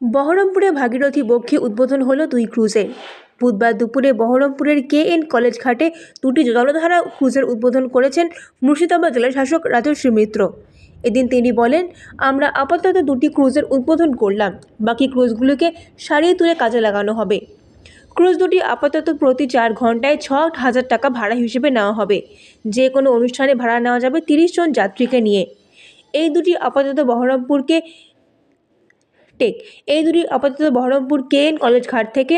বহরমপুরে ভাগীরথী বক্ষে উদ্বোধন হলো দুই ক্রুজের বুধবার দুপুরে বহরমপুরের কে এন কলেজ ঘাটে দুটি জলধারা ক্রুজের উদ্বোধন করেছেন মুর্শিদাবাদ জেলা শাসক রাজশ্রী মিত্র। এদিন তিনি বলেন, আমরা আপাতত দুটি ক্রুজের উদ্বোধন করলাম। বাকি ক্রুজগুলোকে সারিয়ে তুলে কাজে লাগানো হবে। ক্রুজ দুটি আপাতত প্রতি চার ঘন্টায় ছ হাজার টাকা ভাড়া হিসেবে নেওয়া হবে। যে কোনো অনুষ্ঠানে ভাড়া নেওয়া যাবে তিরিশ জন যাত্রীকে নিয়ে। এই দুটি আপাতত বহরমপুরকে টেক। এই দুটি আপাতত বহরমপুর কে এন কলেজ ঘাট থেকে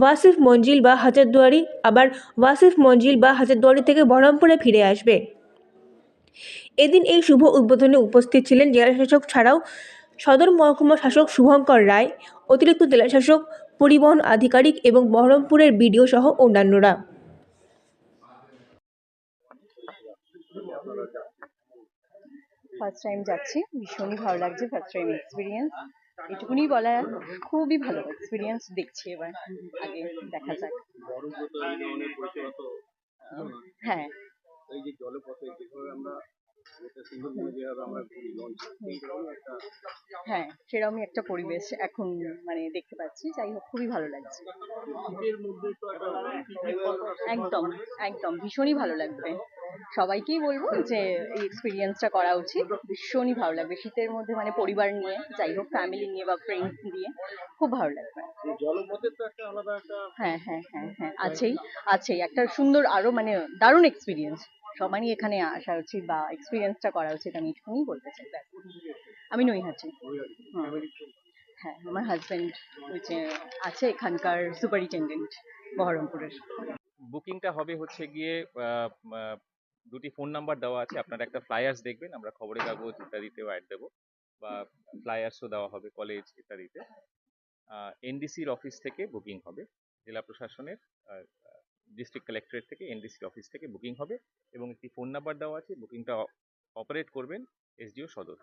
ওয়াসিফ মঞ্জিল বা হাজারদুয়ারি, আবার ওয়াসিফ মঞ্জিল বা হাজারদুয়ারি থেকে বহরমপুরে ফিরে আসবে। এদিন এই শুভ উদ্বোধনে উপস্থিত ছিলেন জেলা শাসক ছাড়াও সদর মহকুমা শাসক শুভঙ্কর রায়, অতিরিক্ত জেলা শাসক পরিবহন আধিকারিক এবং বহরমপুরের বিডিও সহ অন্যান্যরা। ফার্স্ট টাইম যাচ্ছি, ভীষণই ভালো লাগছে ফার্স্ট টাইম এক্সপিরিয়েন্স এটুকুনি বলা খুবই ভালো এক্সপিরিয়েন্স দেখছি এবার আগে দেখা যাক। হ্যাঁ। হ্যাঁ সেরকমই একটা পরিবেশ এখন মানে দেখতে পাচ্ছি। যাই হোক, খুবই ভালো লাগছে। একদম একদম, ভীষণই ভালো লাগবে। সবাইকেই বলব যে এই এক্সপিরিয়েন্সটা করা উচিত। ভীষণই ভালো লাগবে। শীতের মধ্যে মানে পরিবার নিয়ে, যাই হোক ফ্যামিলি নিয়ে বা ফ্রেন্ডস দিয়ে, খুব ভালো লাগবে। হ্যাঁ হ্যাঁ হ্যাঁ হ্যাঁ আছেই আছেই। একটা সুন্দর, আরও মানে দারুণ এক্সপিরিয়েন্স সবারই এখানে আসা উচিত বা এক্সপিরিয়েন্সটা করা উচিত আমি এটুকুনি বলতে চাই আমি নৈহাটি। হুম। হ্যাঁ। আমার হাজবেন্ড আছে এখানকার সুপারিনটেন্ডেন্ট বহরমপুরের। বুকিংটা হবে হচ্ছে গিয়ে দুটি ফোন নাম্বার দেওয়া আছে আপনারা একটা ফ্লায়ার্স দেখবেন আমরা খবরের কাগজ ইত্যাদিতেও অ্যাড দেবো বা ফ্লায়ার্সও দেওয়া হবে কলেজ ইত্যাদিতে। এনডিসির অফিস থেকে বুকিং হবে জেলা প্রশাসনের ডিস্ট্রিক্ট কালেক্টরেট থেকে এনডিসি অফিস থেকে বুকিং হবে এবং একটি ফোন নাম্বার দেওয়া আছে বুকিংটা অপারেট করবেন এসডিও সদর।